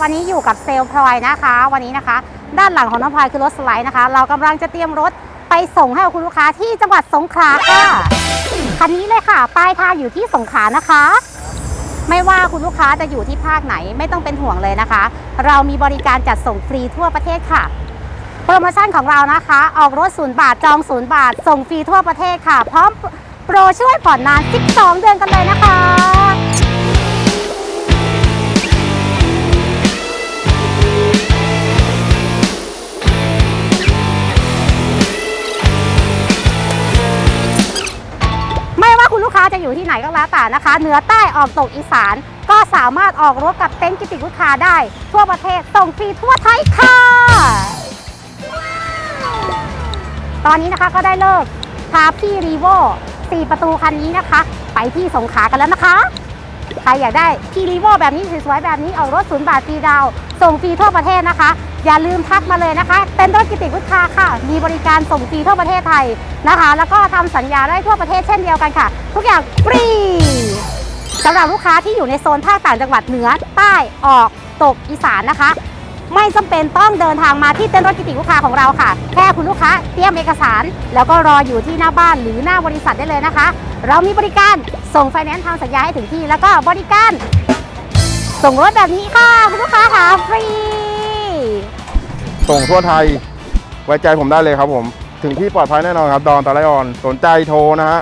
วันนี้อยู่กับเซลล์พลอยนะคะ วันนี้นะคะ ด้านหลังของน้องพลอยคือรถสไลด์นะคะ เรากำลังจะเตรียมรถไปส่งให้กับคุณลูกค้าที่จังหวัดสงขลาค่ะคันนี้เลยค่ะป้ายทางอยู่ที่สงขลานะคะ ไม่ว่าคุณลูกค้าจะอยู่ที่ภาคไหนไม่ต้องเป็นห่วงเลยนะคะ เรามีบริการจัดส่งฟรีทั่วประเทศค่ะโปรโมชั่นของเรานะคะ ออกรถศูนย์บาทจองศูนย์บาท ส่งฟรีทั่วประเทศค่ะ พร้อมโปรช่วยผ่อนนาน 12 เดือนกันเลยนะคะ ค้าจะอยู่ที่ไหนก็แล้วแต่นะคะ เหนือใต้ออกตกอีสาน ก็สามารถออกรถกับเต็นท์กิติลูกค้าได้ ทั่วประเทศส่งฟรีทั่วไทยค่ะ ตอนนี้นะคะก็ได้เลิกพาพี่รีโว4ประตูคันนี้นะคะ ไปที่สงขลากันแล้วนะคะ ใครอยากได้ที่รีโวแบบนี้สวยๆแบบนี้ออกรถศูนย์บาทฟรีดาวส่งฟรีทั่วประเทศนะคะ อย่าลืมทักมาเลยนะคะ เป็นรถกิติกค้าค่ะ มีบริการส่งฟรีทั่วประเทศไทยนะคะ แล้วก็ทำสัญญาได้ทั่วประเทศเช่นเดียวกันค่ะ ทุกอย่างฟรีสำหรับลูกค้าที่อยู่ในโซนภาคต่างจังหวัดเหนือใต้ออกตกอีสานนะคะ ไม่จำเป็นต้องเดินทางมาที่เต้นรถกิติลูกค้าของเราค่ะ แค่คุณลูกค้าเตรียมเอกสาร แล้วก็รออยู่ที่หน้าบ้านหรือหน้าบริษัทได้เลยนะคะ เรามีบริการส่งไฟแนนซ์ทำสัญญาให้ถึงที่ แล้วก็บริการส่งรถแบบนี้ค่ะ คุณลูกค้าค่ะฟรี ส่งทั่วไทย ไว้ใจผมได้เลยครับผม ถึงที่ปลอดภัยแน่นอนครับ ดอนตะไลออน สนใจโทรนะฮะ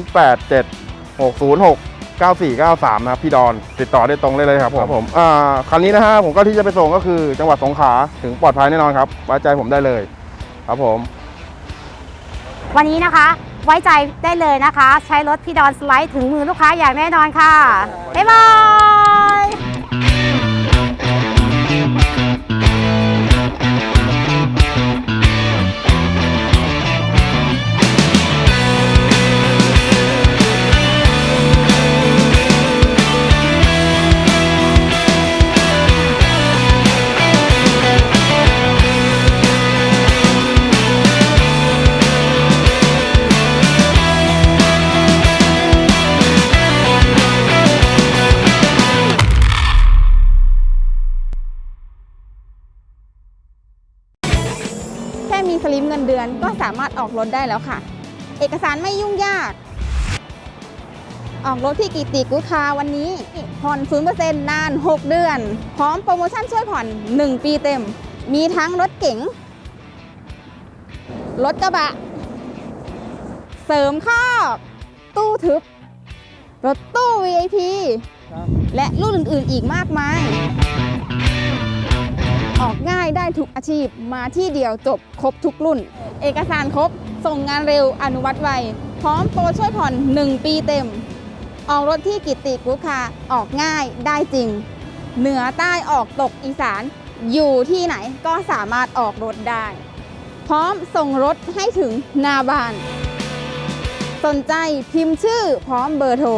087 606 9493 นะครับพี่ดอนติดต่อได้ตรงเลยเลยครับผมผมอ่าคันนี้นะฮะผมก็ที่จะไปส่งก็คือจังหวัดสงขลาถึงปลอดภัยแน่นอนครับไว้ใจผมได้เลย ครับผม วันนี้นะคะ ไว้ใจได้เลยนะคะ ใช้รถพี่ดอนสไลด์ถึงมือลูกค้าอย่างแน่นอนค่ะบ๊ายบาย แค่มีสลิปเงินเดือนก็สามารถออกรถได้แล้วค่ะ เอกสารไม่ยุ่งยาก ออกรถที่กิติกุคาวันนี้ผ่อน0%นาน 6 เดือน พร้อมโปรโมชั่นช่วยผ่อน 1 ปีเต็ม มีทั้งรถเก๋งรถกระบะ เสริมคอก ตู้ทึบ รถตู้ VIP และรุ่นอื่นๆอีกมากมาย ออกง่ายได้ทุกอาชีพมาที่เดียวจบครบทุกรุ่น เอกสารครบ ส่งงานเร็วอนุมัติไว พร้อมโปรช่วยผ่อน 1 ปีเต็ม ออกรถที่กิตติกุคาออกง่ายได้จริง เหนือใต้ออกตกอีสานอยู่ที่ไหนก็สามารถออกรถได้ พร้อมส่งรถให้ถึงหน้าบ้าน สนใจพิมพ์ชื่อพร้อมเบอร์โทร